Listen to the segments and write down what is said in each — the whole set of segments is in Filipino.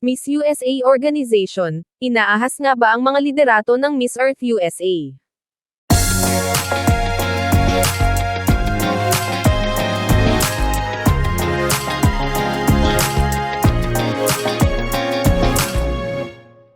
Miss USA Organization, inaahas nga ba ang mga liderato ng Miss Earth USA?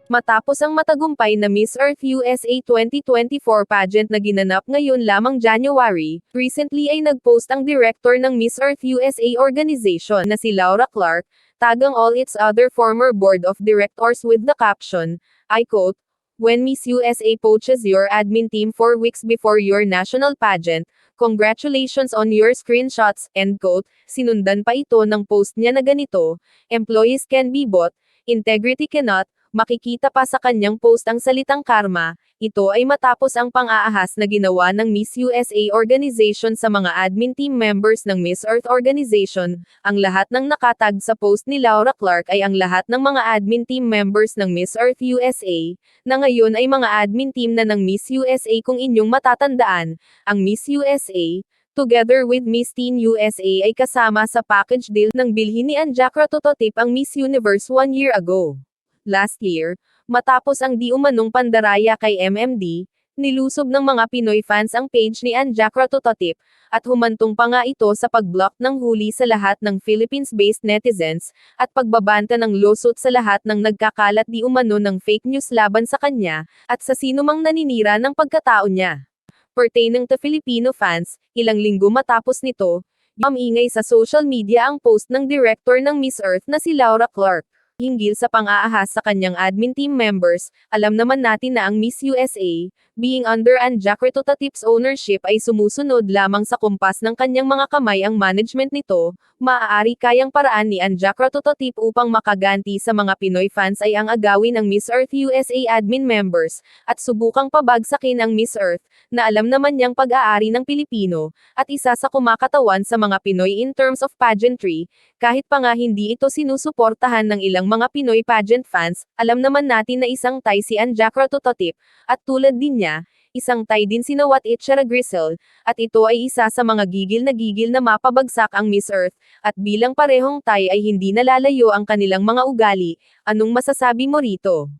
Matapos ang matagumpay na Miss Earth USA 2024 pageant na ginanap ngayon lamang January, recently ay nagpost ang director ng Miss Earth USA organization na si Laura Clark, tagang all its other former board of directors with the caption, I quote, When Miss USA poaches your admin team four weeks before your national pageant, congratulations on your screenshots, end quote, sinundan pa ito ng post niya na ganito, employees can be bought, integrity cannot, makikita pa sa kanyang post ang salitang karma, ito ay matapos ang pang-aahas na ginawa ng Miss USA organization sa mga admin team members ng Miss Earth organization, ang lahat ng nakatag sa post ni Laura Clark ay ang lahat ng mga admin team members ng Miss Earth USA, na ngayon ay mga admin team na ng Miss USA kung inyong matatandaan, ang Miss USA, together with Miss Teen USA ay kasama sa package deal ng bilhin ni Anjakra Tototip ang Miss Universe one year ago. Last year, matapos ang di umanong pandaraya kay MMD, nilusob ng mga Pinoy fans ang page ni Anjakra Tototip, at humantong pa nga ito sa pag-block ng huli sa lahat ng Philippines-based netizens, at pagbabanta ng lawsuit sa lahat ng nagkakalat di umano ng fake news laban sa kanya, at sa sinumang naninira ng pagkatao niya. Pertaining to Filipino fans, ilang linggo matapos nito, Mamingay sa social media ang post ng director ng Miss Earth na si Laura Clark. Hinggil sa pang-aahas sa kanyang admin team members, alam naman natin na ang Miss USA, being under Anjakre Totatip's ownership ay sumusunod lamang sa kumpas ng kanyang mga kamay ang management nito, maaari kayang paraan ni Anjakra Totatip upang makaganti sa mga Pinoy fans ay ang agawin ng Miss Earth USA admin members, at subukang pabagsakin ang Miss Earth, na alam naman niyang pag-aari ng Pilipino, at isa sa kumakatawan sa mga Pinoy in terms of pageantry, kahit pa nga hindi ito sinusuportahan ng ilang mga Pinoy pageant fans, alam naman natin na isang Thai si Anjakra Tototip, at tulad din niya, isang Thai din si Nawat Itchara Grisel, at ito ay isa sa mga gigil na gigil na mapabagsak ang Miss Earth, at bilang parehong Thai ay hindi nalalayo ang kanilang mga ugali, anong masasabi mo rito?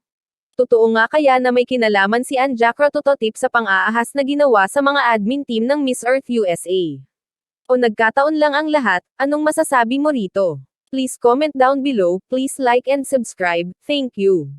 Totoo nga kaya na may kinalaman si Anjakra Tototip sa pang-aahas na ginawa sa mga admin team ng Miss Earth USA. O nagkataon lang ang lahat, anong masasabi mo rito? Please comment down below, please like and subscribe, thank you.